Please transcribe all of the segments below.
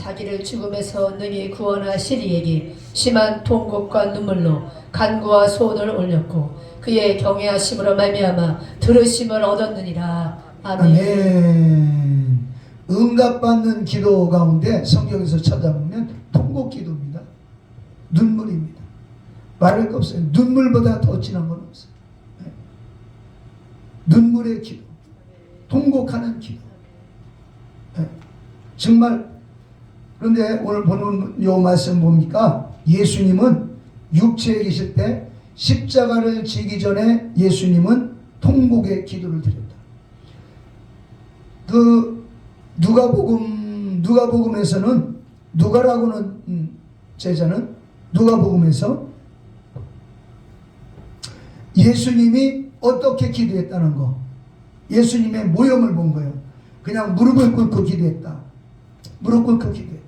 자기를 죽음에서 능히 구원하시리에게 심한 통곡과 눈물로 간구와 소원을 올렸고 그의 경외하심으로 말미암아 들으심을 얻었느니라 아멘. 아멘. 응답받는 기도 가운데 성경에서 찾아보면 통곡 기도입니다. 눈물입니다. 말할 거 없어요. 눈물보다 더 진한 건 없어요. 네. 눈물의 기도. 통곡하는 기도. 네. 정말 그런데 오늘 보는 요 말씀 봅니까? 예수님은 육체에 계실 때 십자가를 지기 전에 예수님은 통곡의 기도를 드렸다. 그 누가복음 누가복음에서는 누가라고는 음, 제자는 누가복음에서 예수님이 어떻게 기도했다는 거 예수님의 모형을 본 거예요. 그냥 무릎을 꿇고 기도했다. 무릎 꿇고 기도했다.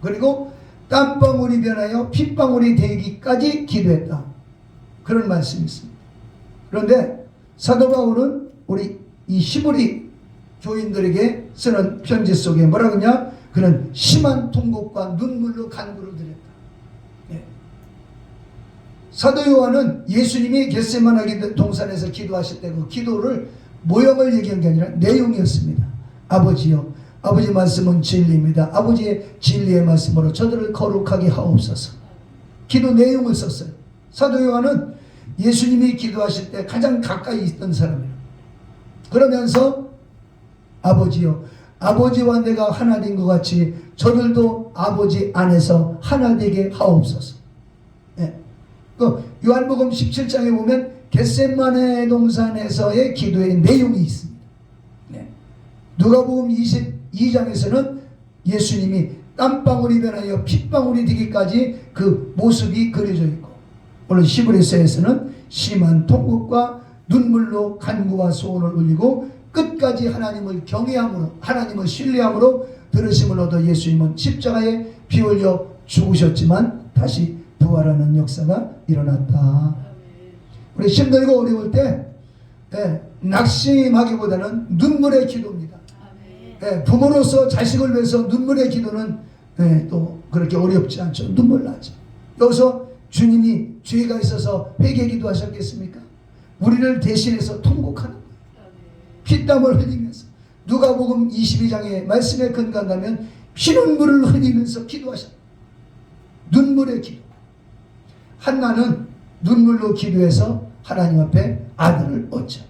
그리고 땀방울이 변하여 핏방울이 되기까지 기도했다. 그런 말씀이 있습니다. 그런데 사도 바울은 우리 이 시부리 교인들에게 쓰는 편지 속에 뭐라 그러냐? 그는 심한 통곡과 눈물로 간구를 드렸다. 예. 사도 요한은 예수님이 겟세마나기 동산에서 기도하실 때 그 기도를 모형을 얘기한 게 아니라 내용이었습니다. 아버지요, 아버지 말씀은 진리입니다. 아버지의 진리의 말씀으로 저들을 거룩하게 하옵소서. 기도 내용을 썼어요. 사도 요한은 예수님이 기도하실 때 가장 가까이 있던 사람이에요. 그러면서 아버지요, 아버지와 내가 하나 된 것 같이 저들도 아버지 안에서 하나 되게 하옵소서. 예. 그 요한복음 17장에 보면 겟셋마네 동산에서의 기도의 내용이 있습니다. 네. 누가복음 22장에서는 예수님이 땀방울이 변하여 핏방울이 되기까지 그 모습이 그려져 있고 오늘 시브리서에서는 심한 통곡과 눈물로 간구와 소원을 울리고 끝까지 하나님을 경외함으로 하나님을 신뢰함으로 들으심을 얻어 예수님은 십자가에 피 흘려 죽으셨지만 다시 부활하는 역사가 일어났다. 우리 힘들고 어려울 때 예, 낙심하기보다는 눈물의 기도입니다. 예, 부모로서 자식을 위해서 눈물의 기도는 예, 또 그렇게 어렵지 않죠. 눈물 나죠. 여기서 주님이 죄가 있어서 회개 기도하셨겠습니까? 우리를 대신해서 통곡하는 거예요. 피땀을 흘리면서 누가복음 22장의 말씀에 근간하면 피눈물을 흘리면서 기도하셨다. 눈물의 기도. 한나는 눈물로 기도해서 하나님 앞에 아들을 얻죠.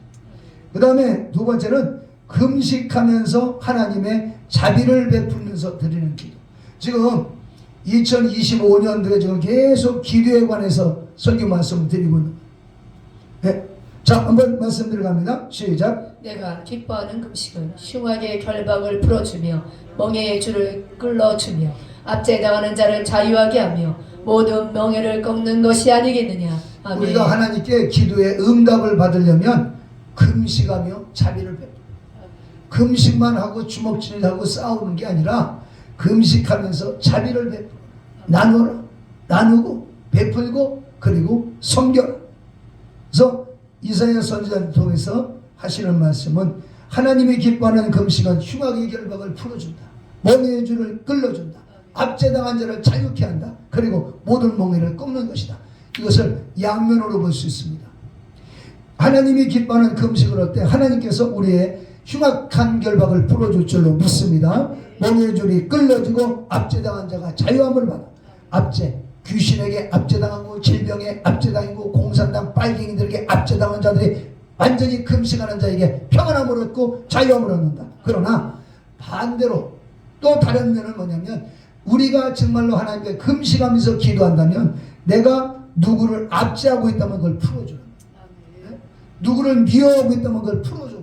그 다음에 두 번째는 금식하면서 하나님의 자비를 베풀면서 드리는 기도. 지금 2025년도에 지금 계속 기도에 관해서 설교 말씀을 드리고 있는. 네. 자, 한번 말씀 들어갑니다. 시작. 내가 기뻐하는 금식은 흉악의 결박을 풀어주며 멍에의 줄을 끌어주며 압제 당하는 자를 자유하게 하며 모든 명예를 꺾는 것이 아니겠느냐. 아멘. 우리가 하나님께 기도의 응답을 받으려면 금식하며 자비를 베풀. 금식만 하고 주먹질하고 싸우는 게 아니라 금식하면서 자비를 베풀어 나누라 나누고 베풀고 그리고 섬겨라. 그래서 이사야 선지자를 통해서 하시는 말씀은 하나님이 기뻐하는 금식은 흉악의 결박을 풀어준다. 멍에의 줄을 끌어준다. 압제당한 자를 자유케 한다. 그리고 모든 멍에를 꺾는 것이다. 이것을 양면으로 볼 수 있습니다. 하나님이 기뻐하는 금식을 할 때 하나님께서 우리의 흉악한 결박을 풀어줄 줄로 믿습니다. 멍의 줄이 끌려지고 압제당한 자가 자유함을 받아. 압제, 귀신에게 압제당하고 질병에 압제당하고 공산당 빨갱이들에게 압제당한 자들이 완전히 금식하는 자에게 평안함을 얻고 자유함을 얻는다. 그러나 반대로 또 다른 면은 뭐냐면 우리가 정말로 하나님께 금식하면서 기도한다면 내가 누구를 압제하고 있다면 그걸 거예요. 네? 누구를 미워하고 있다면 그걸 풀어줘.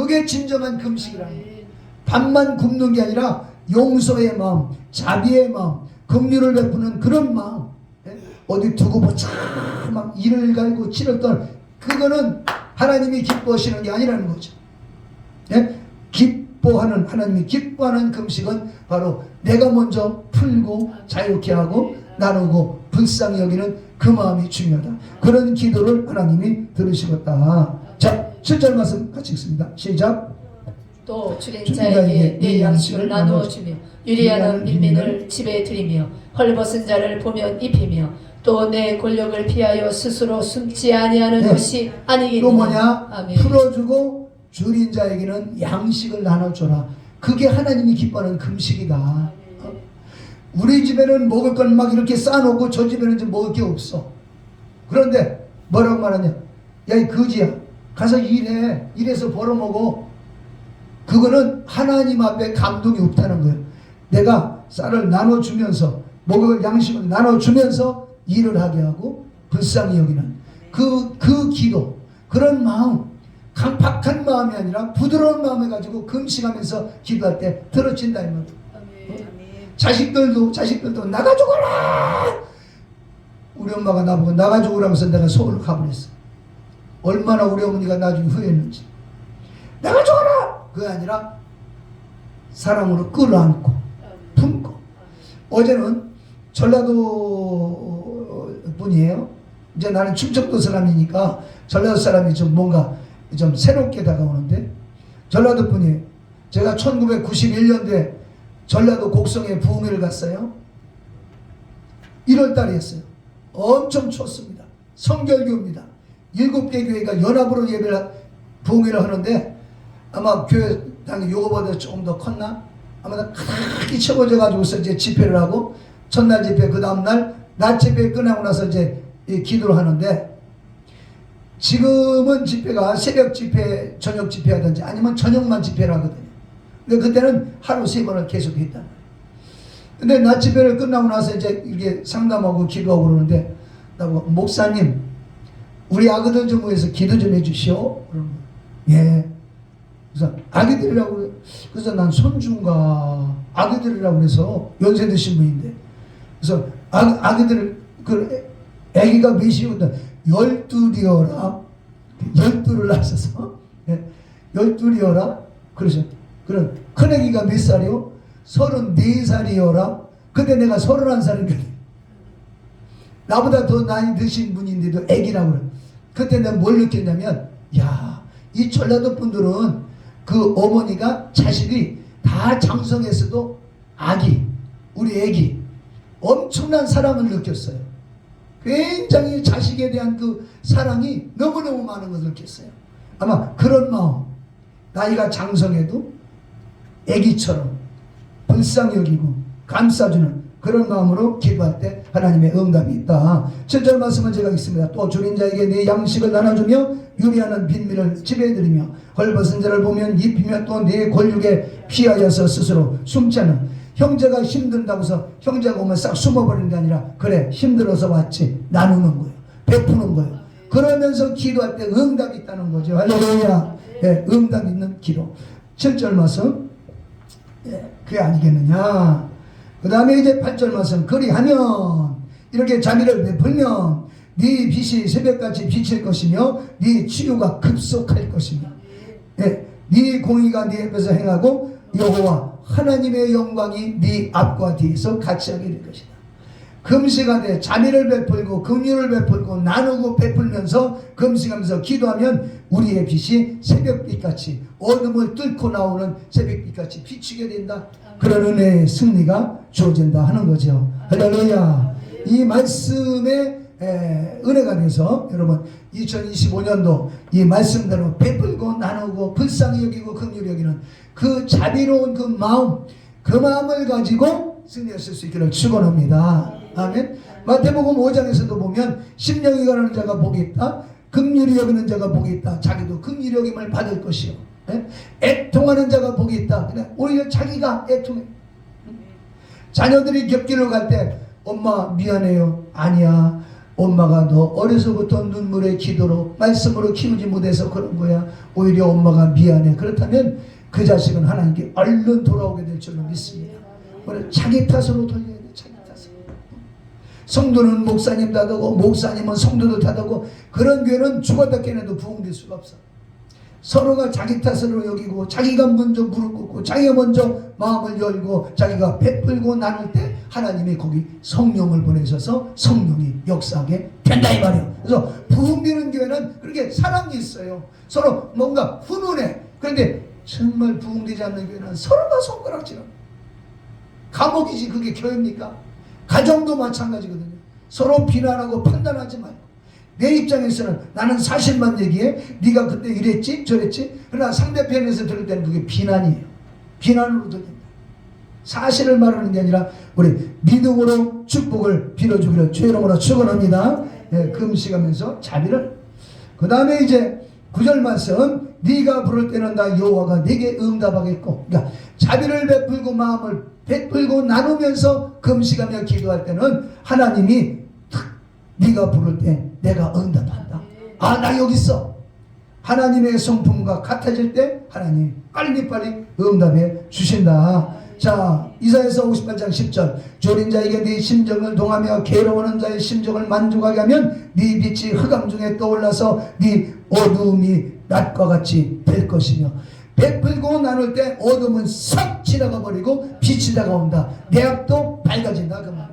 그게 진정한 금식이라는 거예요. 밥만 굶는 게 아니라 용서의 마음, 자비의 마음, 긍휼을 베푸는 그런 마음. 예? 어디 두고 보자 막 이를 갈고 치를 떨 그거는 하나님이 기뻐하시는 게 아니라는 거죠. 예? 기뻐하는 하나님이 기뻐하는 금식은 바로 내가 먼저 풀고 자유케 하고 나누고 불쌍히 여기는 그 마음이 중요하다. 그런 기도를 하나님이 들으시겠다. 자, 7절 말씀 같이 읽습니다. 시작. 또 주린 주린자에게 자에게 내네 양식을 나누어 주며 유리하는 빈민을 집에 들이며 헐벗은 자를 보면 입히며 또 내 권력을 피하여 스스로 숨지 아니하는 네. 것이 아니겠느냐 또 뭐냐? 아멘. 풀어주고 줄인 자에게는 양식을 나눠줘라. 그게 하나님이 기뻐하는 금식이다. 어? 우리 집에는 먹을 건 막 이렇게 쌓아놓고 저 집에는 이제 먹을 게 없어. 그런데 뭐라고 말하냐? 야, 이 거지야. 가서 일해. 일해서 벌어먹어. 그거는 하나님 앞에 감동이 없다는 거예요. 내가 쌀을 나눠주면서, 먹을 양식을 나눠주면서 일을 하게 하고, 불쌍히 여기는 그, 그 기도, 그런 마음, 강팍한 마음이 아니라 부드러운 마음을 가지고 금식하면서 기도할 때 들어진다, 이 말이에요. 자식들도 자식들도 나가 죽어라. 우리 엄마가 나보고 나가 죽으라고 해서 내가 서울로 가버렸어. 얼마나 우리 어머니가 나중에 후회했는지. 나가 죽어라. 그게 아니라 사랑으로 끌어안고 품고. 어제는 전라도 분이에요. 이제 나는 충청도 사람이니까 전라도 사람이 좀 뭔가 좀 새롭게 다가오는데 전라도 분이에요. 제가 1991년도에 전라도 곡성에 부흥회를 갔어요. 1월 달이었어요. 엄청 춥습니다. 성결교입니다. 일곱 개 교회가 연합으로 예배를 하- 부흥회를 하는데 아마 교회 당이 요거보다 조금 더 컸나? 아마 다 크게 쳐버져 가지고서 이제 집회를 하고 첫날 집회 그 다음 날낮 집회 끝나고 나서 이제 이 기도를 하는데 지금은 집회가 새벽 집회, 저녁 집회 하든지 아니면 저녁만 집회를 하거든요. 근데 그때는 하루 세 번을 계속 했단 말이에요. 근데 낮 집회를 끝나고 나서 이제 이렇게 상담하고 기도하고 그러는데 목사님 우리 아그들 좀 위해서 기도 좀 해주시오. 거예요. 예. 그래서 아기들이라고 그래. 그래서 난 손주인가 아기들이라고 그래서 연세 드신 분인데 그래서 아, 아기들 그 애- 애기가 몇이거든 열둘이어라 열둘을 낳았어 예. 열둘이어라 그러죠 그럼 큰애기가 몇 살이요? 서른네 살이어라 근데 내가 서른한 살이거든 나보다 더 나이 드신 분인데도 애기라고 그래. 그때 내가 뭘 느꼈냐면, 야, 이 전라도 분들은 그 어머니가 자식이 다 장성했어도 아기, 우리 애기, 엄청난 사랑을 느꼈어요. 굉장히 자식에 대한 그 사랑이 너무너무 많은 것을 느꼈어요. 아마 그런 마음, 나이가 장성해도 애기처럼 불쌍히 여기고 감싸주는 그런 마음으로 기도할 때 하나님의 응답이 있다. 7절 말씀은 제가 읽습니다. 또 줄인 자에게 내 양식을 나눠주며 유리하는 빈민을 지배해드리며 헐벗은 자를 보면 입히며 또 내 권력에 피하여서 스스로 숨지 않는 형제가 힘든다고 해서 형제가 오면 싹 숨어버리는 게 아니라 그래 힘들어서 왔지 나누는 거예요. 베푸는 거예요. 그러면서 기도할 때 응답이 있다는 거죠. 할렐루야. 예, 응답 있는 기도. 7절 말씀 예, 그게 아니겠느냐. 그 다음에 이제 8절 말씀 그리하면 이렇게 자비를 베풀면 네 빛이 새벽같이 비칠 것이며 네 치유가 급속할 것이며 예, 네 공의가 네 앞에서 행하고 여호와 하나님의 영광이 네 앞과 뒤에서 같이 하게 될 것이다. 금식하되 자비를 베풀고 긍휼을 베풀고 나누고 베풀면서 금식하면서 기도하면 우리의 빛이 새벽빛같이 어둠을 뚫고 나오는 새벽빛같이 비치게 된다. 그런 은혜의 승리가 주어진다 하는 거죠. 할렐루야. 이 말씀의 에, 은혜가 돼서 여러분 2025년도 이 말씀대로 베풀고 나누고 불쌍히 여기고 긍휼히 여기는 그 자비로운 그 마음 그 마음을 가지고 승리하실 수 있기를 축원합니다. 아멘. 마태복음 5장에서도 보면 심령이 가는 자가 복이 있다. 긍휼히 여기는 자가 복이 있다. 자기도 긍휼히 여김을 받을 것이요. 예? 애통하는 자가 복이 있다. 그냥 오히려 자기가 애통해. 자녀들이 격기를 갈 때 엄마 미안해요. 아니야. 엄마가 너 어려서부터 눈물의 기도로 말씀으로 키우지 못해서 그런 거야. 오히려 엄마가 미안해. 그렇다면 그 자식은 하나님께 얼른 돌아오게 될 줄로 믿습니다. 오늘 자기 탓으로 돌려야 돼. 자기 탓으로. 성도는 목사님 탓하고 목사님은 성도들 탓하고 그런 교회는 죽었다 깨내도 부흥될 수가 없어. 서로가 자기 탓으로 여기고 자기가 먼저 무릎 꿇고 자기가 먼저 마음을 열고 자기가 베풀고 나눌 때 하나님이 거기 성령을 보내셔서 성령이 역사하게 된다 이 말이에요. 그래서 부흥되는 교회는 그렇게 사랑이 있어요. 서로 뭔가 훈훈해. 그런데 정말 부흥되지 않는 교회는 서로가 손가락질하는 감옥이지 그게 교회입니까? 가정도 마찬가지거든요. 서로 비난하고 판단하지 말고 내 입장에서는 나는 사실만 얘기해. 네가 그때 이랬지 저랬지. 그러나 상대편에서 들을 때는 그게 비난이에요. 비난으로 들립니다. 사실을 말하는 게 아니라 우리 믿음으로 축복을 빌어주기를 주의 이름으로 축원합니다. 예, 금식하면서 자비를 그 다음에 이제 구절 말씀 네가 부를 때는 나 여호와가 네게 응답하겠고 그러니까 자비를 베풀고 마음을 베풀고 나누면서 금식하며 기도할 때는 하나님이 탁 네가 부를 때 내가 응답한다. 아 나 여기 있어. 하나님의 성품과 같아질 때 하나님 빨리빨리 응답해 주신다. 자 이사에서 58장 10절 졸인 자에게 네 심정을 동하며 괴로워하는 자의 심정을 만족하게 하면 네 빛이 흑암 중에 떠올라서 네 어두움이 낮과 같이 될 것이며 베풀고 나눌 때 어둠은 싹 지나가 버리고 빛이 다가온다. 내 앞도 밝아진다 그 말.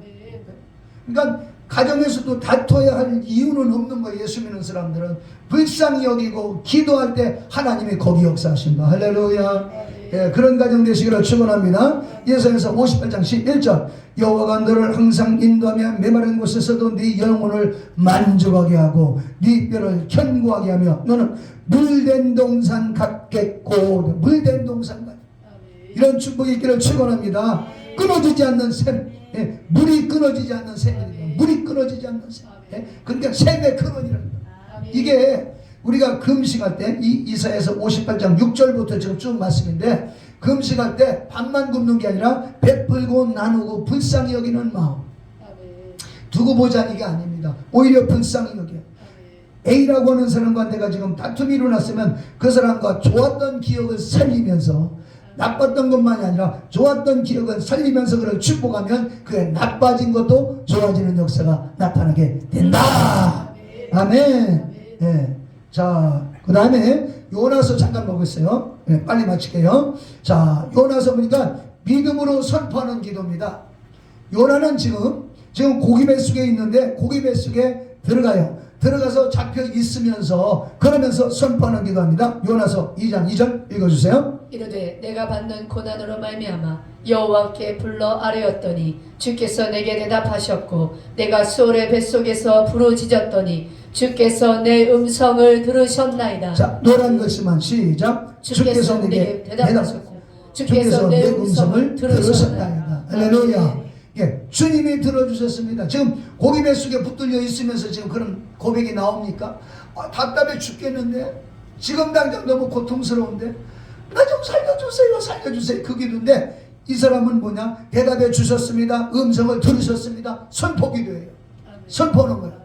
그러니까 가정에서도 다퉈야 할 이유는 없는 거예요. 예수 믿는 사람들은 불쌍히 여기고 기도할 때 하나님이 거기 역사하신다. 할렐루야. 예, 그런 가정 되시기를 축원합니다. 예수에서 58장 11절 여호와가 너를 항상 인도하며 메마른 곳에서도 네 영혼을 만족하게 하고 네 뼈를 견고하게 하며 너는 물된 동산 같겠고 물된 동산 같 이런 축복이 있기를 축원합니다. 끊어지지 않는 샘, 예, 물이 끊어지지 않는 샘입니다. 물이 끊어지지 않는 샘. 예, 그러니까 샘의 근원이라는. 이게 우리가 금식할 때 이 이사에서 58장 6절부터 지금 쭉 말씀인데 금식할 때 밥만 굶는 게 아니라 베풀고 나누고 불쌍히 여기는 마음 두고 보자는 게 아닙니다. 오히려 불쌍히 여겨. A라고 하는 사람과 내가 지금 다툼이 일어났으면 그 사람과 좋았던 기억을 살리면서 나빴던 것만이 아니라 좋았던 기억을 살리면서 그를 축복하면 그의 나빠진 것도 좋아지는 역사가 나타나게 된다. 아멘. 예. 자, 그 다음에 요나서 잠깐 보겠어요. 예, 빨리 마칠게요. 자, 요나서 보니까 믿음으로 선포하는 기도입니다. 요나는 지금 지금 고기 뱃속에 있는데 고기 뱃속에 들어가요. 들어가서 잡혀 있으면서 그러면서 선포하는 기도합니다. 요나서 2장 2절 읽어주세요. 이르되 내가 받는 고난으로 말미암아 여호와께 불러 아뢰었더니 주께서 내게 대답하셨고 내가 수월의 뱃속에서 부르짖었더니 주께서 내 음성을 들으셨나이다. 자, 노란 글씨만 시작. 주께서 내게 대답하셨고 주께서 내 음성을 들으셨나이다. 할렐루야. 예, 주님이 들어주셨습니다. 지금 고기 뱃속에 붙들려 있으면서 지금 그런 고백이 나옵니까? 아, 답답해 죽겠는데 지금 당장 너무 고통스러운데 나 좀 살려주세요, 살려주세요. 그 기도인데 이 사람은 뭐냐? 대답해 주셨습니다. 음성을 들으셨습니다. 선포 기도예요. 선포하는 거야.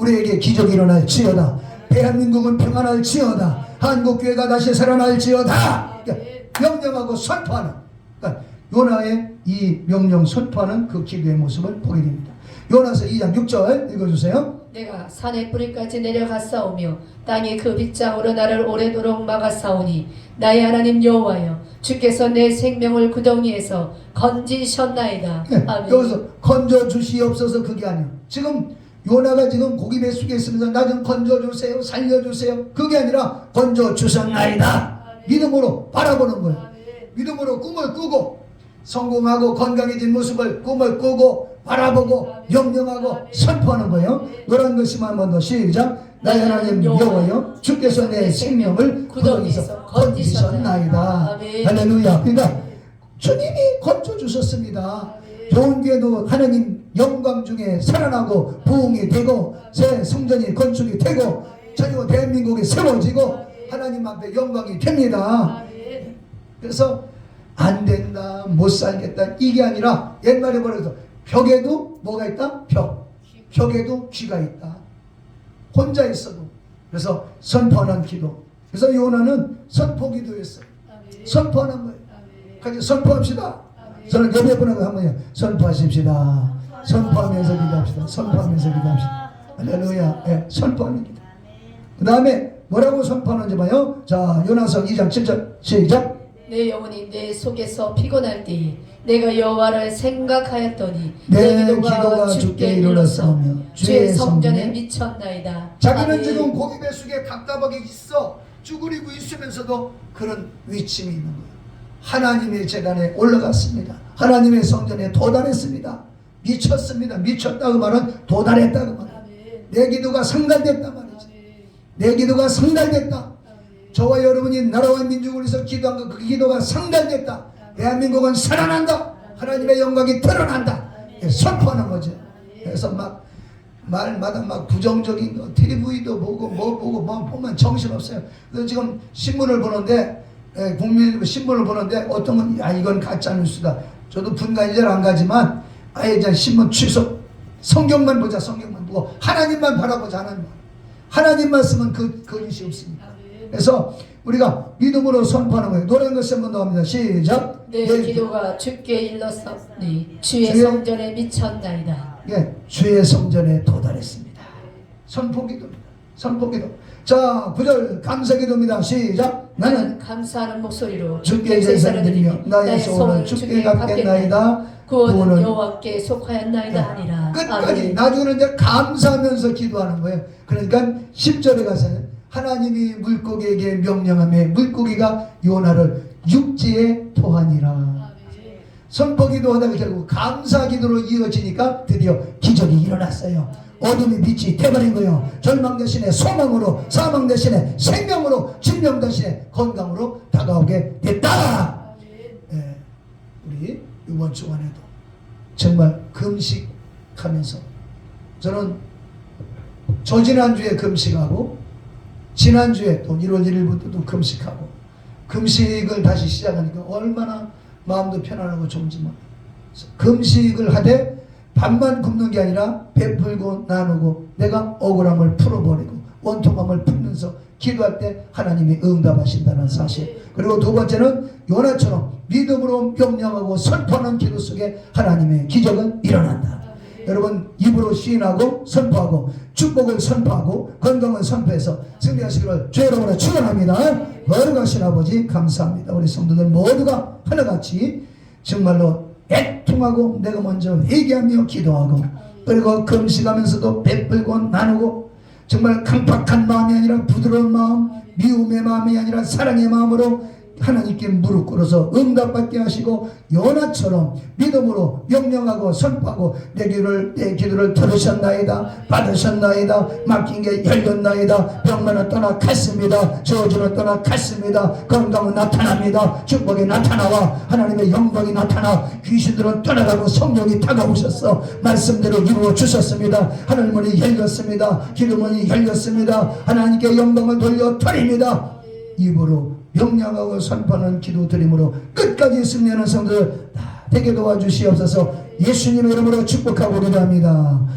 우리에게 기적이 일어날지어다. 대한민국은 평안할지어다. 한국교회가 다시 살아날지어다. 그러니까 명령하고 선포하는. 그러니까 요나의 이 명령 선포하는 그 기도의 모습을 보게 됩니다. 요나서 2장 6절 읽어주세요. 내가 산의 뿌리까지 내려갔사오며 땅이 그 빗장으로 나를 오래도록 막았사오니 나의 하나님 여호와여 주께서 내 생명을 구덩이에서 건지셨나이다. 예, 아멘. 여기서 건져 주시옵소서 그게 아니에요. 지금 요나가 지금 고기 뱃속에 있으면서 나 좀 건져 주세요, 살려 주세요. 그게 아니라 건져 주셨나이다. 믿음으로 바라보는 거예요. 믿음으로 꿈을 꾸고 성공하고 건강해진 모습을 꿈을 꾸고 바라보고 명령하고 선포하는 거예요. 노란 글씨만 한번 더 시작. 나의 하나님 여호와여 주께서 내 생명을 구덩이에서 건지셨나이다. 할렐루야. 그러니까 주님이 건져 주셨습니다. 좋은 교회도 하나님 영광 중에 살아나고 부흥이 되고 새 성전이 건축이 되고 저희가 대한민국이 세워지고 하나님 앞에 영광이 됩니다. 그래서 안 된다, 못 살겠다 이게 아니라 옛말에 뭐라서 벽에도 뭐가 있다? 벽. 벽에도 귀가 있다. 혼자 있어도. 그래서 선포하는 기도. 그래서 요나는 선포 기도였어요. 선포하는 거예요. 같이 선포합시다. 저는 옆에 분하고 한번 선포하십시다. 선포하면서 기도합시다. 선포하면서 기도합시다. 할렐루야. 예, 선포하는 기도. 그 다음에 뭐라고 선포하는지 봐요. 자, 요나서 2장 7절 시작. 내 영혼이 내 속에서 피곤할 때에 내가 여호와를 생각하였더니 내 기도가 주께 이르렀사오며 주의 주의 성전에 미쳤나이다. 자기는 아멘. 지금 고기 뱃속에 답답하게 있어. 쭈그리고 있으면서도 그런 위침이 있는 거예요. 하나님의 재단에 올라갔습니다. 하나님의 성전에 도달했습니다. 미쳤습니다. 미쳤다 그 말은 도달했다 그 말은 아멘. 내 기도가 상달됐다 말이지. 내 기도가 상달됐다. 저와 여러분이 나라와 민족을 위해서 기도한 그, 그 기도가 상달됐다. 대한민국은 살아난다. 하나님의 영광이 드러난다. 예, 선포하는 거죠. 그래서 막 말마다 막 부정적인 거, TV도 보고 뭐 보고 뭐 보면 정신 없어요. 그래서 지금 신문을 보는데 예, 국민일보 신문을 보는데 어떤 건야 이건 가짜 뉴스다. 저도 분간이 잘 안 가지만 아예 이제 신문 취소. 성경만 보자 성경만 보고 하나님만 바라보자 하나님. 하나님만 쓰면 그 거짓이 없습니다. 아멘. 그래서 우리가 믿음으로 선포하는 거예요. 노래 한 것이 한번 더 합니다. 시작. 내 예, 기도가 주께 일렀사오니 주의 주의- 성전에 미쳤나이다. 예, 주의 성전에 도달했습니다. 선포기도입니다. 선포기도. 자, 구절 감사기도입니다. 시작. 나는 감사하는 목소리로 주께 제사를 드리며 나의 소원을 주께 갚겠나이다. 구원은 여호와께 속하였나이다 하니라. 끝까지 아멘. 나중에는 이제 감사하면서 기도하는 거예요. 그러니까 10절에 가서는 하나님이 물고기에게 명령하며 물고기가 요나를 육지에 토하니라. 아멘. 선포 기도 하다가 결국 감사 기도로 이어지니까 드디어 기적이 일어났어요. 어둠이 빛이 돼버린 거예요. 절망 대신에 소망으로, 사망 대신에 생명으로, 질병 대신에 건강으로 다가오게 됐다. 예, 우리 이번 주간에도 정말 금식하면서 저는 저 지난주에 금식하고 지난주에 또 1월 1일부터도 금식하고 금식을 다시 시작하니까 얼마나 마음도 편안하고 좋은지 몰라요. 그래서 금식을 하되 밥만 굶는 게 아니라 베풀고 나누고 내가 억울함을 풀어버리고 원통함을 풀면서 기도할 때 하나님이 응답하신다는 사실 그리고 두 번째는 요나처럼 믿음으로 명령하고 선포하는 기도 속에 하나님의 기적은 일어난다 여러분 입으로 시인하고 선포하고 축복을 선포하고 건강을 선포해서 승리하시기를 주의 이름으로 축원합니다. 거룩하신 아버지 감사합니다. 우리 성도들 모두가 하나같이 정말로 애통하고 내가 먼저 회개하며 기도하고 그리고 금식하면서도 베풀고 나누고 정말 강팍한 마음이 아니라 부드러운 마음 미움의 마음이 아니라 사랑의 마음으로 하나님께 무릎 꿇어서 응답받게 하시고 요나처럼 믿음으로 명령하고 선포하고 내 기도를 내 기도를 들으셨나이다 받으셨나이다 맡긴 게 열렸나이다 병만은 떠나 갔습니다 저주는 떠나 갔습니다 건강은 나타납니다 축복이 나타나와 하나님의 영광이 나타나 귀신들은 떠나가고 성령이 다가오셨어. 말씀대로 이루어 주셨습니다. 하늘문이 열렸습니다. 기름문이 열렸습니다. 하나님께 영광을 돌려 드립니다. 입으로 명령하고 선포하는 기도 드림으로 끝까지 승리하는 성도들 다 되게 도와주시옵소서 예수님의 이름으로 축복하고 기도합니다.